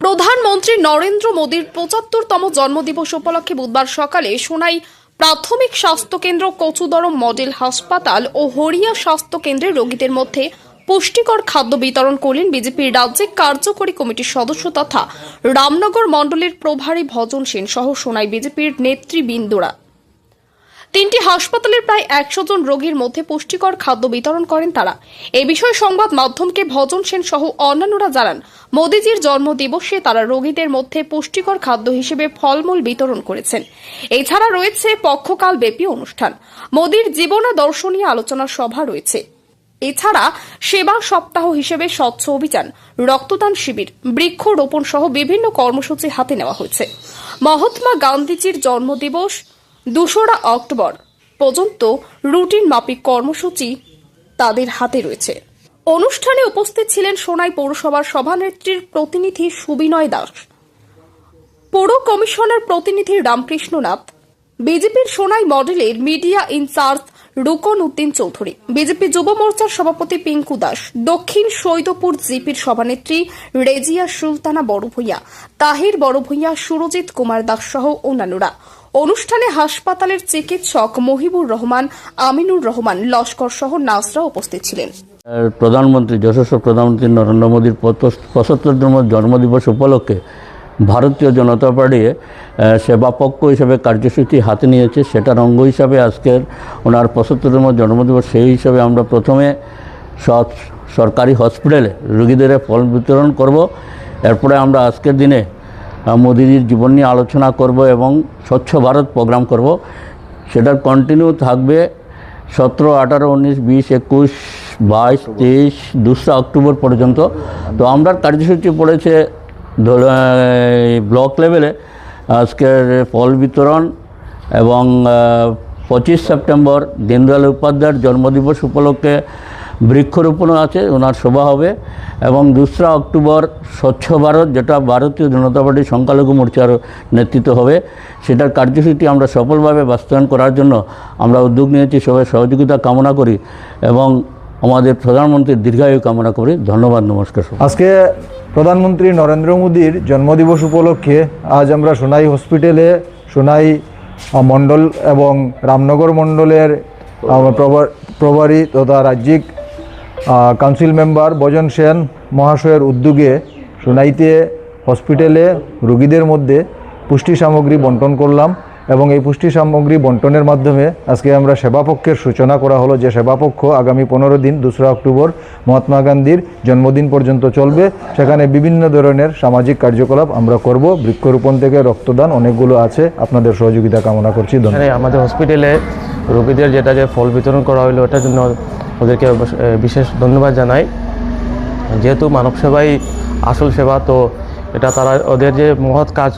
প্রধানমন্ত্রী নরেন্দ্র মোদীর পঁচাত্তরতম জন্মদিবস উপলক্ষে বুধবার সকালে সোনাই প্রাথমিক স্বাস্থ্যকেন্দ্র কচুদরম মডেল হাসপাতাল ও হরিয়া স্বাস্থ্য কেন্দ্রের রোগীদের মধ্যে পুষ্টিকর খাদ্য বিতরণ করলেন বিজেপির রাজ্যিক কার্যকরী কমিটির সদস্য তথা রামনগর মণ্ডলের প্রভারী ভজন সেন সহ সোনাই বিজেপির নেতৃবৃন্দরা। তিনটি হাসপাতালের প্রায় একশো জন রোগীর মধ্যে পুষ্টিকর খাদ্য বিতরণ করেন তারা। এ বিষয়ে সংবাদ মাধ্যমকে ভজন সেন সহ অন্যান্যরা জানান, মোদীজির জন্মদিবসে তারা রোগীদের মধ্যে পুষ্টিকর খাদ্য হিসেবে ফলমূল বিতরণ করেছেন। এছাড়া রয়েছে পক্ষকাল ব্যাপী অনুষ্ঠান। মোদীর জীবন দর্শনীয় আলোচনা সভা রয়েছে। এছাড়া সেবা সপ্তাহ হিসেবে স্বচ্ছ অভিযান, রক্তদান শিবির, বৃক্ষরোপণ সহ বিভিন্ন কর্মসূচি হাতে নেওয়া হয়েছে। মহাত্মা গান্ধীজির জন্মদিবস দোসরা অক্টোবর পর্যন্ত রুটিন মাপিক কর্মসূচি তাদের হাতে রয়েছে। অনুষ্ঠানে উপস্থিত ছিলেন সোনাই পৌরসভার সভানেত্রীর প্রতিনিধি সুবিনয় দাস, পৌর কমিশনার প্রতিনিধি রামকৃষ্ণ নাথ, বিজেপির সোনাই মডেলের media incharge Rukon Uddin Chowdhury, BJP যুব মোর্চার সভাপতি পিঙ্কু দাস, দক্ষিণ সৈদপুর জিপির সভানেত্রী রেজিয়া সুলতানা বড়ভূঁইয়া তাহির বড়ভূঁইয়া সুরজিৎ কুমার দাস সহ অন্যান্যরা। অনুষ্ঠানে হাসপাতালের চিকিৎসক মহিবুর রহমান আমিনুর রহমান লস্কর সহ নার্সরা উপস্থিত ছিলেন। প্রধানমন্ত্রী যশস্ব প্রধানমন্ত্রী নরেন্দ্র মোদীর পঁচাত্তরতম জন্মদিবস উপলক্ষে ভারতীয় জনতা পার্টি আহ, সেবা পক্ষ হিসেবে কার্যসূচি হাতে নিয়েছে। সেটার অঙ্গ হিসাবে আজকের ওনার পঁচাত্তরতম জন্মদিবস সেই হিসাবে আমরা প্রথমে সরকারি হসপিটালে রুগীদের ফল বিতরণ করব। এরপরে আমরা আজকের দিনে মোদিজির জীবন নিয়ে আলোচনা করব এবং স্বচ্ছ ভারত প্রোগ্রাম করব। সেটার কন্টিনিউ থাকবে সতেরো, আঠারো, উনিশ, বিশ, একুশ, বাইশ, তেইশ দোসরা অক্টোবর পর্যন্ত। তো আমরা কার্যসূচি পড়েছে ব্লক লেভেলে আজকের ফল বিতরণ এবং পঁচিশ সেপ্টেম্বর দীনদয়াল উপাধ্যায়ের জন্মদিবস উপলক্ষে বৃক্ষরোপণও আছে, ওনার সভা হবে এবং দোসরা অক্টোবর স্বচ্ছ ভারত, যেটা ভারতীয় জনতা পার্টির সংখ্যালঘু মোর্চার নেতৃত্ব হবে, সেটার কার্যসূচি আমরা সফলভাবে বাস্তবায়ন করার জন্য আমরা উদ্যোগ নিয়েছি, সবাই সহযোগিতা কামনা করি এবং আমাদের প্রধানমন্ত্রীর দীর্ঘায়ু কামনা করি। ধন্যবাদ, নমস্কার আজকে প্রধানমন্ত্রী নরেন্দ্র মোদীর জন্মদিবস উপলক্ষে আজ আমরা সোনাই হসপিটালে, সোনাই মণ্ডল এবং রামনগর মণ্ডলের প্রভারী তথা রাজ্যিক কাউন্সিল মেম্বার বজন সেন মহাশয়ের উদ্যোগে সোনাইতে হসপিটালে রোগীদের মধ্যে পুষ্টি সামগ্রী বন্টন করলাম এবং এই পুষ্টি সামগ্রী বন্টনের মাধ্যমে আজকে আমরা সেবাপক্ষের সূচনা করা হলো যে সেবাপক্ষ আগামী পনেরো দিন, দোসরা অক্টোবর, মহাত্মা গান্ধীর জন্মদিন পর্যন্ত চলবে। সেখানে বিভিন্ন ধরনের সামাজিক কার্যকলাপ আমরা করব। বৃক্ষরোপণ থেকে রক্তদান অনেকগুলো আছে। আপনাদের সহযোগিতা কামনা করছি। ধন্যবাদ। আমাদের হসপিটালে রোগীদের যেটা যে ফল বিতরণ করা হলো, ওটার জন্য ওদেরকে বিশেষ ধন্যবাদ জানাই। যেহেতু মানব সেবাই আসল সেবা, তো এটা তারা ওদের যে মহৎ কাজ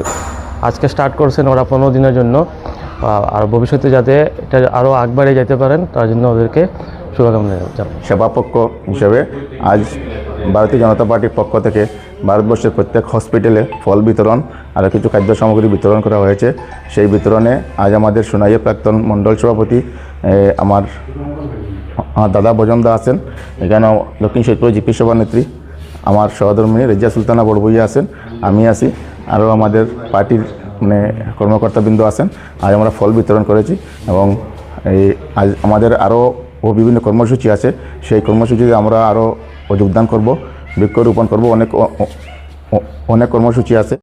আজকে স্টার্ট করছেন ওরা পনেরো দিনের জন্য আর ভবিষ্যতে যাতে এটা আরও আগবাড়ে যেতে পারেন, তার জন্য ওদেরকে শুভকামনা জানাই। সেবাপক্ষ হিসেবে আজ ভারতীয় জনতা পার্টির পক্ষ থেকে ভারতবর্ষের প্রত্যেক হসপিটালে ফল বিতরণ আরও কিছু খাদ্য সামগ্রী বিতরণ করা হয়েছে। সেই বিতরণে আজ আমাদের সোনাইয়ের প্রাক্তন মণ্ডল সভাপতি আমার দাদা বজনদা আছেন। এখানে দক্ষিণ সৈপুর জিপি সভানেত্রী আমার সহধর্মিনী রেজিয়া সুলতানা বড়বইয়া আছেন, আমি আছি, আরও আমাদের পার্টির মানে কর্মকর্তাবৃন্দ আছেন, আজ আমরা ফল বিতরণ করেছি এবং এই আজ আমাদের আরও ও বিভিন্ন কর্মসূচি আছে, সেই কর্মসূচিতে আমরা আরও যোগদান করব, বৃক্ষরোপণ করব, অনেক অনেক কর্মসূচি আছে।